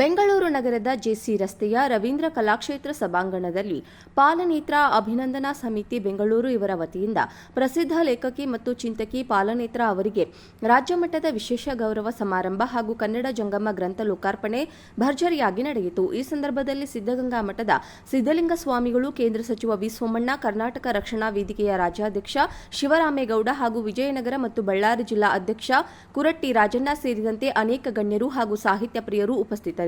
ಬೆಂಗಳೂರು ನಗರದ ಜೆಸಿ ರಸ್ತೆಯ ರವೀಂದ್ರ ಕಲಾಕ್ಷೇತ್ರ ಸಭಾಂಗಣದಲ್ಲಿ ಪಾಲನೇತ್ರ ಅಭಿನಂದನಾ ಸಮಿತಿ ಬೆಂಗಳೂರು ಇವರ ವತಿಯಿಂದ ಪ್ರಸಿದ್ಧ ಲೇಖಕಿ ಮತ್ತು ಚಿಂತಕಿ ಪಾಲನೇತ್ರ ಅವರಿಗೆ ರಾಜ್ಯಮಟ್ಟದ ವಿಶೇಷ ಗೌರವ ಸಮಾರಂಭ ಹಾಗೂ ಕನ್ನಡ ಜಂಗಮ ಗ್ರಂಥ ಲೋಕಾರ್ಪಣೆ ಭರ್ಜರಿಯಾಗಿ ನಡೆಯಿತು. ಈ ಸಂದರ್ಭದಲ್ಲಿ ಸಿದ್ದಗಂಗಾ ಮಠದ ಸಿದ್ದಲಿಂಗ ಸ್ವಾಮಿಗಳು ಕೇಂದ್ರ ಸಚಿವ ವಿ ಸೋಮಣ್ಣ, ಕರ್ನಾಟಕ ರಕ್ಷಣಾ ವೇದಿಕೆಯ ರಾಜ್ಯಾಧ್ಯಕ್ಷ ಶಿವರಾಮೇಗೌಡ ಹಾಗೂ ವಿಜಯನಗರ ಮತ್ತು ಬಳ್ಳಾರಿ ಜಿಲ್ಲಾ ಅಧ್ಯಕ್ಷ ಕುರಟ್ಟಿ ರಾಜಣ್ಣ ಸೇರಿದಂತೆ ಅನೇಕ ಗಣ್ಯರು ಹಾಗೂ ಸಾಹಿತ್ಯ ಪ್ರಿಯರು ಉಪಸ್ಥಿತರಿದ್ದರು.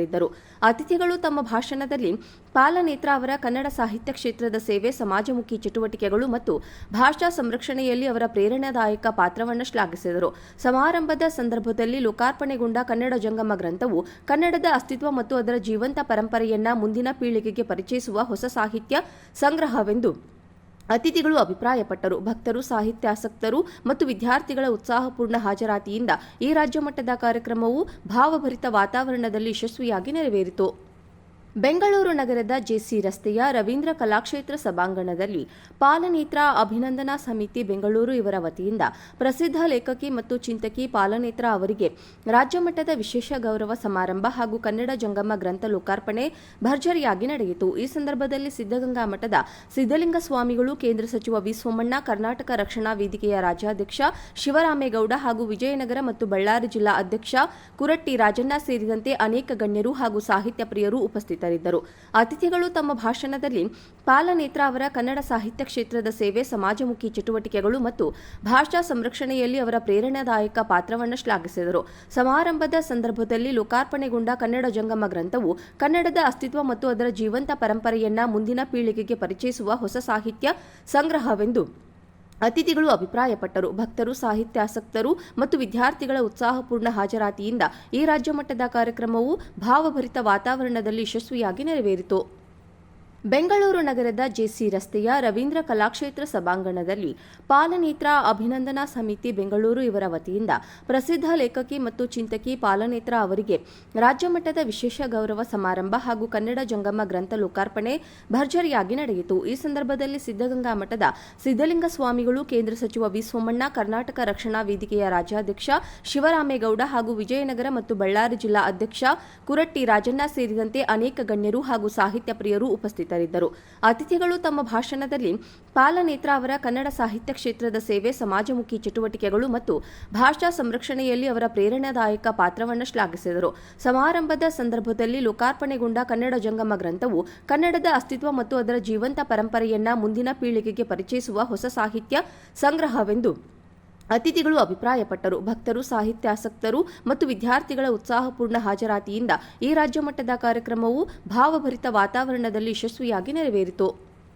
ಅತಿಥಿಗಳು ತಮ್ಮ ಭಾಷಣದಲ್ಲಿ ಪಾಲನೇತ್ರ ಅವರ ಕನ್ನಡ ಸಾಹಿತ್ಯ ಕ್ಷೇತ್ರದ ಸೇವೆ, ಸಮಾಜಮುಖಿ ಚಟುವಟಿಕೆಗಳು ಮತ್ತು ಭಾಷಾ ಸಂರಕ್ಷಣೆಯಲ್ಲಿ ಅವರ ಪ್ರೇರಣಾದಾಯಕ ಪಾತ್ರವನ್ನು ಶ್ಲಾಘಿಸಿದರು. ಸಮಾರಂಭದ ಸಂದರ್ಭದಲ್ಲಿ ಲೋಕಾರ್ಪಣೆಗೊಂಡ ಕನ್ನಡ ಜಂಗಮ ಗ್ರಂಥವು ಕನ್ನಡದ ಅಸ್ತಿತ್ವ ಮತ್ತು ಅದರ ಜೀವಂತ ಪರಂಪರೆಯನ್ನ ಮುಂದಿನ ಪೀಳಿಗೆಗೆ ಪರಿಚಯಿಸುವ ಹೊಸ ಸಾಹಿತ್ಯ ಸಂಗ್ರಹವೆಂದು ಅತಿಥಿಗಳು ಅಭಿಪ್ರಾಯಪಟ್ಟರು. ಭಕ್ತರು, ಸಾಹಿತ್ಯಾಸಕ್ತರು ಮತ್ತು ವಿದ್ಯಾರ್ಥಿಗಳ ಉತ್ಸಾಹಪೂರ್ಣ ಹಾಜರಾತಿಯಿಂದ ಈ ರಾಜ್ಯಮಟ್ಟದ ಕಾರ್ಯಕ್ರಮವು ಭಾವಭರಿತ ವಾತಾವರಣದಲ್ಲಿ ಯಶಸ್ವಿಯಾಗಿ ನೆರವೇರಿತು. ಬೆಂಗಳೂರು ನಗರದ ಜೆಸಿ ರಸ್ತೆಯ ರವೀಂದ್ರ ಕಲಾಕ್ಷೇತ್ರ ಸಭಾಂಗಣದಲ್ಲಿ ಪಾಲನೇತ್ರ ಅಭಿನಂದನಾ ಸಮಿತಿ ಬೆಂಗಳೂರು ಇವರ ವತಿಯಿಂದ ಪ್ರಸಿದ್ಧ ಲೇಖಕಿ ಮತ್ತು ಚಿಂತಕಿ ಪಾಲನೇತ್ರ ಅವರಿಗೆ ರಾಜ್ಯಮಟ್ಟದ ವಿಶೇಷ ಗೌರವ ಸಮಾರಂಭ ಹಾಗೂ ಕನ್ನಡ ಜಂಗಮ ಗ್ರಂಥ ಲೋಕಾರ್ಪಣೆ ಭರ್ಜರಿಯಾಗಿ ನಡೆಯಿತು. ಈ ಸಂದರ್ಭದಲ್ಲಿ ಸಿದ್ದಗಂಗಾ ಮಠದ ಸಿದ್ದಲಿಂಗ ಸ್ವಾಮಿಗಳು ಕೇಂದ್ರ ಸಚಿವ ವಿ ಸೋಮಣ್ಣ, ಕರ್ನಾಟಕ ರಕ್ಷಣಾ ವೇದಿಕೆಯ ರಾಜ್ಯಾಧ್ಯಕ್ಷ ಶಿವರಾಮೇಗೌಡ ಹಾಗೂ ವಿಜಯನಗರ ಮತ್ತು ಬಳ್ಳಾರಿ ಜಿಲ್ಲಾ ಅಧ್ಯಕ್ಷ ಕುರಟ್ಟಿ ರಾಜಣ್ಣ ಸೇರಿದಂತೆ ಅನೇಕ ಗಣ್ಯರು ಹಾಗೂ ಸಾಹಿತ್ಯ ಪ್ರಿಯರು ಉಪಸ್ಥಿತರಿದ್ದರು. ಅತಿಥಿಗಳು ತಮ್ಮ ಭಾಷಣದಲ್ಲಿ ಪಾಲನೇತ್ರ ಅವರ ಕನ್ನಡ ಸಾಹಿತ್ಯ ಕ್ಷೇತ್ರದ ಸೇವೆ, ಸಮಾಜಮುಖಿ ಚಟುವಟಿಕೆಗಳು ಮತ್ತು ಭಾಷಾ ಸಂರಕ್ಷಣೆಯಲ್ಲಿ ಅವರ ಪ್ರೇರಣಾದಾಯಕ ಪಾತ್ರವನ್ನು ಶ್ಲಾಘಿಸಿದರು. ಸಮಾರಂಭದ ಸಂದರ್ಭದಲ್ಲಿ ಲೋಕಾರ್ಪಣೆಗೊಂಡ ಕನ್ನಡ ಜಂಗಮ ಗ್ರಂಥವು ಕನ್ನಡದ ಅಸ್ತಿತ್ವ ಮತ್ತು ಅದರ ಜೀವಂತ ಪರಂಪರೆಯನ್ನ ಮುಂದಿನ ಪೀಳಿಗೆಗೆ ಪರಿಚಯಿಸುವ ಹೊಸ ಸಾಹಿತ್ಯ ಸಂಗ್ರಹವೆಂದು ಅತಿಥಿಗಳು ಅಭಿಪ್ರಾಯಪಟ್ಟರು. ಭಕ್ತರು, ಸಾಹಿತ್ಯಾಸಕ್ತರು ಮತ್ತು ವಿದ್ಯಾರ್ಥಿಗಳ ಉತ್ಸಾಹಪೂರ್ಣ ಹಾಜರಾತಿಯಿಂದ ಈ ರಾಜ್ಯಮಟ್ಟದ ಕಾರ್ಯಕ್ರಮವು ಭಾವಭರಿತ ವಾತಾವರಣದಲ್ಲಿ ಯಶಸ್ವಿಯಾಗಿ ನೆರವೇರಿತು. ಬೆಂಗಳೂರು ನಗರದ ಜೆಸಿ ರಸ್ತೆಯ ರವೀಂದ್ರ ಕಲಾಕ್ಷೇತ್ರ ಸಭಾಂಗಣದಲ್ಲಿ ಪಾಲನೇತ್ರ ಅಭಿನಂದನಾ ಸಮಿತಿ ಬೆಂಗಳೂರು ಇವರ ವತಿಯಿಂದ ಪ್ರಸಿದ್ಧ ಲೇಖಕಿ ಮತ್ತು ಚಿಂತಕಿ ಪಾಲನೇತ್ರ ಅವರಿಗೆ ರಾಜ್ಯಮಟ್ಟದ ವಿಶೇಷ ಗೌರವ ಸಮಾರಂಭ ಹಾಗೂ ಕನ್ನಡ ಜಂಗಮ ಗ್ರಂಥ ಲೋಕಾರ್ಪಣೆ ಭರ್ಜರಿಯಾಗಿ ನಡೆಯಿತು. ಈ ಸಂದರ್ಭದಲ್ಲಿ ಸಿದ್ದಗಂಗಾ ಮಠದ ಸಿದ್ದಲಿಂಗ ಸ್ವಾಮಿಗಳು ಕೇಂದ್ರ ಸಚಿವ ವಿ ಸೋಮಣ್ಣ, ಕರ್ನಾಟಕ ರಕ್ಷಣಾ ವೇದಿಕೆಯ ರಾಜ್ಯಾಧ್ಯಕ್ಷ ಶಿವರಾಮೇಗೌಡ ಹಾಗೂ ವಿಜಯನಗರ ಮತ್ತು ಬಳ್ಳಾರಿ ಜಿಲ್ಲಾ ಅಧ್ಯಕ್ಷ ಕುರಟ್ಟಿ ರಾಜಣ್ಣ ಸೇರಿದಂತೆ ಅನೇಕ ಗಣ್ಯರು ಹಾಗೂ ಸಾಹಿತ್ಯ ಪ್ರಿಯರು ಉಪಸ್ಥಿತರಿದ್ದರು ಅತಿಥಿಗಳು ತಮ್ಮ ಭಾಷಣದಲ್ಲಿ ಪಾಲನೇತ್ರ ಅವರ ಕನ್ನಡ ಸಾಹಿತ್ಯ ಕ್ಷೇತ್ರದ ಸೇವೆ, ಸಮಾಜಮುಖಿ ಚಟುವಟಿಕೆಗಳು ಮತ್ತು ಭಾಷಾ ಸಂರಕ್ಷಣೆಯಲ್ಲಿ ಅವರ ಪ್ರೇರಣಾದಾಯಕ ಪಾತ್ರವನ್ನು ಶ್ಲಾಘಿಸಿದರು. ಸಮಾರಂಭದ ಸಂದರ್ಭದಲ್ಲಿ ಲೋಕಾರ್ಪಣೆಗೊಂಡ ಕನ್ನಡ ಜಂಗಮ ಗ್ರಂಥವು ಕನ್ನಡದ ಅಸ್ತಿತ್ವ ಮತ್ತು ಅದರ ಜೀವಂತ ಪರಂಪರೆಯನ್ನ ಮುಂದಿನ ಪೀಳಿಗೆಗೆ ಪರಿಚಯಿಸುವ ಹೊಸ ಸಾಹಿತ್ಯ ಸಂಗ್ರಹವೆಂದು ಅತಿಥಿಗಳು ಅಭಿಪ್ರಾಯಪಟ್ಟರು. ಭಕ್ತರು, ಸಾಹಿತ್ಯಾಸಕ್ತರು ಮತ್ತು ವಿದ್ಯಾರ್ಥಿಗಳ ಉತ್ಸಾಹಪೂರ್ಣ ಹಾಜರಾತಿಯಿಂದ ಈ ರಾಜ್ಯಮಟ್ಟದ ಕಾರ್ಯಕ್ರಮವು ಭಾವಭರಿತ ವಾತಾವರಣದಲ್ಲಿ ಯಶಸ್ವಿಯಾಗಿ ನೆರವೇರಿತು.